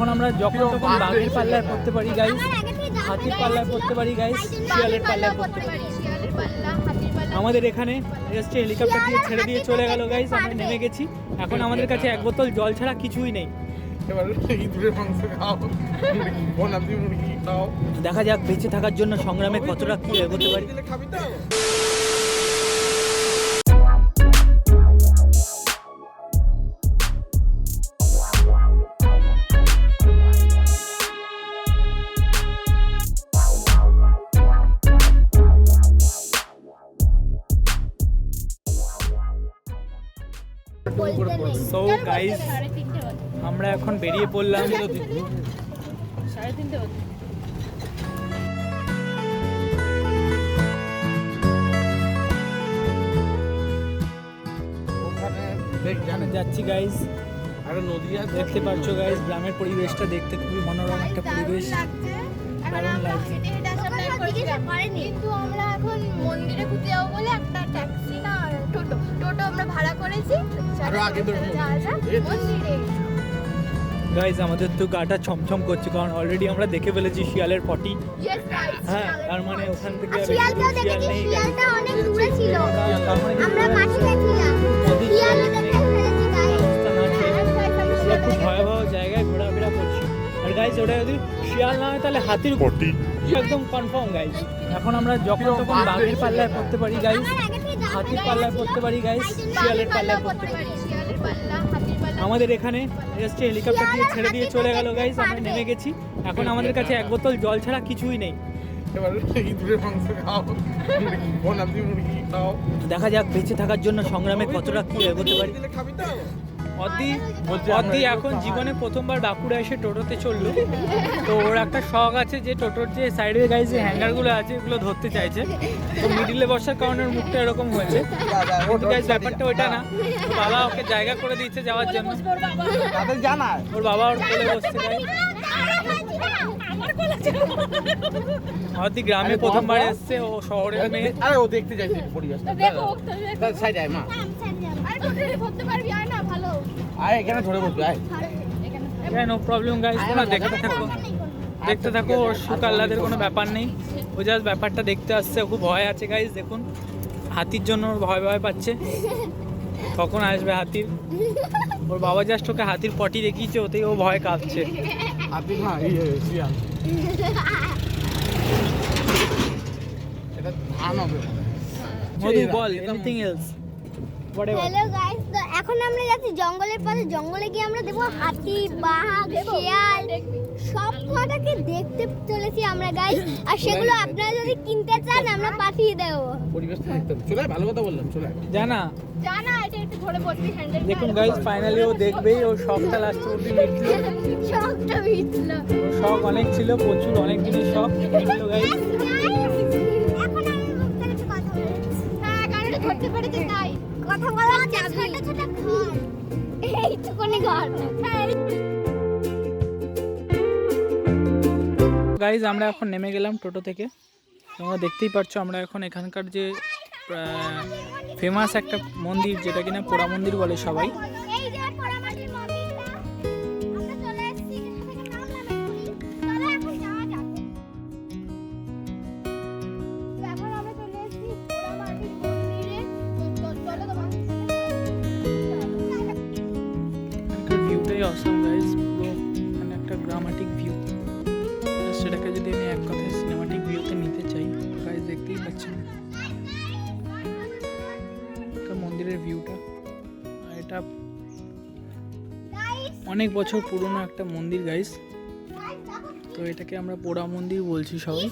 এখন আমরা যখন তখন বাঘের পাল্লায় করতে পারি গাইস হাতির পাল্লায় করতে পারি গাইস শিয়ালের পাল্লায় করতে পারি। আমাদের এখানে এসছে হেলিকপ্টার দিয়ে ছেড়ে দিয়ে চলে গেল গাইস আমরা নেমে গেছি। এখন আমাদের কাছে এক বোতল জল ছাড়া কিছুই নেই। দেখা যাক বেঁচে থাকার জন্য সংগ্রামে কতটা কি এগোতে পারি। সো গাইস আমরা এখন বেরিয়ে পড়লাম। সাড়ে তিনটে যাচ্ছি গাইস আরে দেখতে পাচ্ছ গাইস গ্রামের পরিবেশটা দেখতে খুবই মনোরম একটা পরিবেশ। দারুণ লাগছে। কিন্তু আমরা এখন মন্দিরে ঘুরতে যাব বলে একটা ট্যাক্সি আরও আগে মন্দিরে গাইস আমাদের তো গাটা ছমছম করছে কারণ অলরেডি আমরা দেখে ফেলেছি শিয়ালের পটি হ্যাঁ তার মানে ওখান থেকে শিয়াল দেখেছি নেই শিয়ালটা অনেক দূরে ছিল। তার মানে আমরা গেছিলাম। দেখে ফেলেছি হ্যাঁ, খুব ভয়াবহ জায়গায় ঘোরাফেরা করছি। আর গাইস ওটা যদি শিয়াল না হয় তাহলে হাতির পটি একদম কনফার্ম গাইস এখন আমরা যখন তখন বাঘের পাল্লায় পড়তে পারি গাইস হাতির পাল্লায় পড়তে পারি গাইস শিয়ালের আমি পাল্লায় পড়তে পারি। আমাদের এখানে এসছে হেলিকপ্টার দিয়ে ছেড়ে দিয়ে চলে গেল গাইস আমরা নেমে গেছি। এখন আমাদের কাছে এক বোতল জল ছাড়া কিছুই নেই। দেখা যাক বেঁচে থাকার জন্য সংগ্রামে কতটা কি এগোতে পারি। দিলে খাবি অদি বলছে অদি আমরা এখন জীবনে প্রথমবার বাঁকুড়া এসে টোটোতে চলল। তো ওর একটা শখ আছে যে টোটোর যে সাইডের গায়ে যে হ্যাঙ্গারগুলো আছে এগুলো ধরতে চাইছে। তো মিডিলে বসার কারণে ওর মুখটা এরকম হয়েছে। কিন্তু গাইজ ব্যাপারটা ওইটা না। ওর বাবা ওকে জায়গা করে দিচ্ছে যাওয়ার জন্য। ওর বাবা। ওর কোলে বসছে। গাইজ অদি গ্রামে প্রথমবার এসছে ও শহরের মেয়ে। আরে ও দেখতে চাইছে পরিবেশটা। দেখো। সাইড আয় মা। আরে ধরতে পারবি? আর না ভালো। আয় এখানে ধরে বসবি আয়। নো প্রবলেম গাইজ তোমরা দেখতে থাকো। দেখতে থাকো ওর সুখ আহ্লাদের কোনো ব্যাপার নেই। ও জাস্ট ব্যাপারটা দেখতে আসছে ও খুব ভয় আছে গাইজ দেখুন। হাতির জন্য ওর ভয় ভয় পাচ্ছে। কখন আসবে হাতির? ওর বাবা জাস্ট ওকে হাতির পটি দেখিয়েছে ওতেই ও ভয় কাঁপছে। আপনি না এটা ধান হবে মধু বল এনিথিং এলস হ্যালো গাইস তো এখন আমরা যাচ্ছি জঙ্গলের পাশে জঙ্গলে গিয়ে আমরা দেখব হাতি বাঘ শিয়াল সব কটাকে দেখতে চলেছি আমরা গাইস আর সেগুলো আপনারা যদি কিনতে চান আমরা পাঠিয়ে দেবো। পরিবেশটা দেখতে চলে ভালো কথা বললাম চলে জানা? জানা এটা একটু ধরে বসবি হ্যান্ডেল দেখুন ফাইনালি ও দেখবেই ওর শখটা লাস্ট অব্দি মিটলো শখ অনেক ছিল প্রচুর অনেক দিনের শখ। গাইজ কথা হ্যাঁ বলা ছোট ছোট ঘর এইটুকুনি ঘর হ্যাঁ গাইজ আমরা এখন নেমে গেলাম টোটো থেকে। তোমরা দেখতেই পাচ্ছ আমরা এখন এখানকার যে ফেমাস একটা মন্দির যেটা কিনা পোড়া মন্দির বলে সবাই। এখানকার অসম গাইজ পুরো মানে একটা গ্রামাটিক ভিউ সেটাকে যদি আমি এক কথায় সিনেমাটিক ভিউতে নিতে চাই গাইজ দেখতেই পাচ্ছেন। মন্দিরের ভিউটা এটা অনেক বছর পুরনো একটা মন্দির গাইজ তো এটাকে আমরা পোড়া মন্দির বলছি সবাই।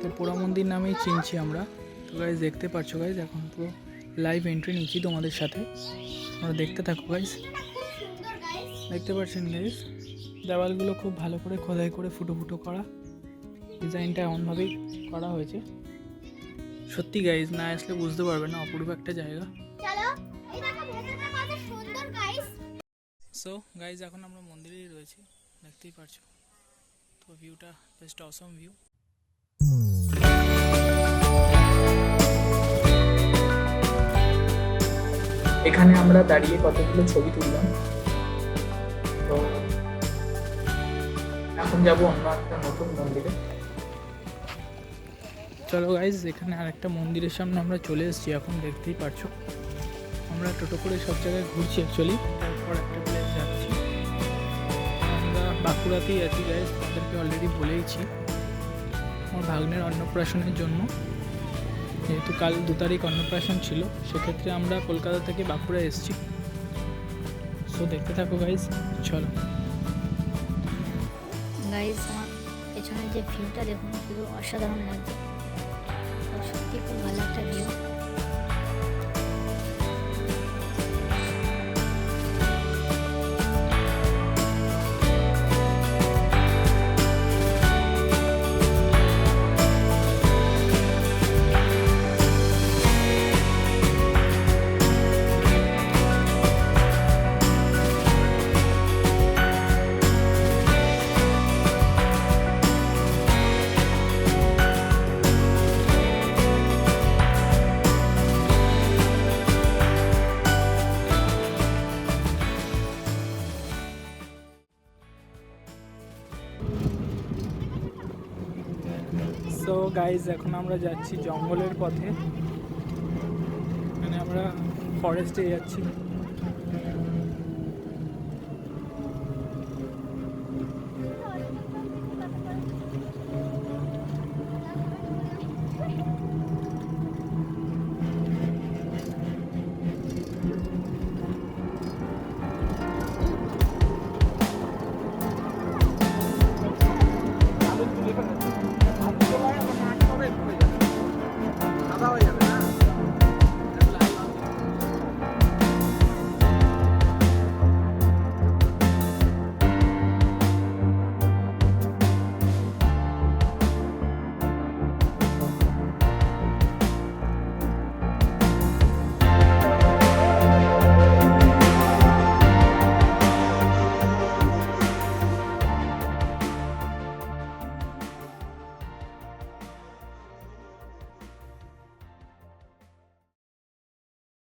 তো পোড়া মন্দির নামেই চিনছি আমরা। তো গাইজ দেখতে পাচ্ছ গাইজ এখন পুরো লাইভ এন্ট্রি নিচ্ছি তোমাদের সাথে। তোমরা দেখতে থাকো গাইজ গাইস দেখতে পাচ্ছেন গাইজ দেওয়ালগুলো খুব ভালো করে খোদাই করে ফুটো ফুটো করা। ডিজাইনটা এমনভাবেই করা হয়েছে। সত্যি গাইজ না আসলে বুঝতে পারবে না অপূর্ব একটা জায়গা। চলো এই দেখো ভেতরটা কত সুন্দর গাইস সো গাইজ এখন আমরা মন্দিরেই রয়েছি দেখতেই পারছ। তো ভিউটা বেস্ট অসম ভিউ এখানে আমরা দাঁড়িয়ে কতগুলো ছবি তুললাম যাব অন্য একটা নতুন মন্দিরে। চলো গাইজ এখানে আরেকটা মন্দিরের সামনে আমরা চলে এসেছি, এখন দেখতেই পারছ। আমরা টোটো করে সব জায়গায় ঘুরছি অ্যাকচুয়ালি তারপর একটা প্লেস যাচ্ছি। আমরা বাঁকুড়াতেই আছি গাইজ তাদেরকে অলরেডি বলেইছি। আমার ভাগ্নের অন্নপ্রাশনের জন্য। যেহেতু কাল দু তারিখ অন্নপ্রাশন ছিল, সেক্ষেত্রে আমরা কলকাতা থেকে বাঁকুড়া এসেছি। সো দেখতে থাকো গাইজ চলো। গাইস আমার পেছনের যে ভিউটা দেখুন পুরো অসাধারণ লাগছে। সত্যি খুব ভালো একটা ভিউ সো গাইজ এখন আমরা যাচ্ছি জঙ্গলের পথে। মানে আমরা ফরেস্টে যাচ্ছি।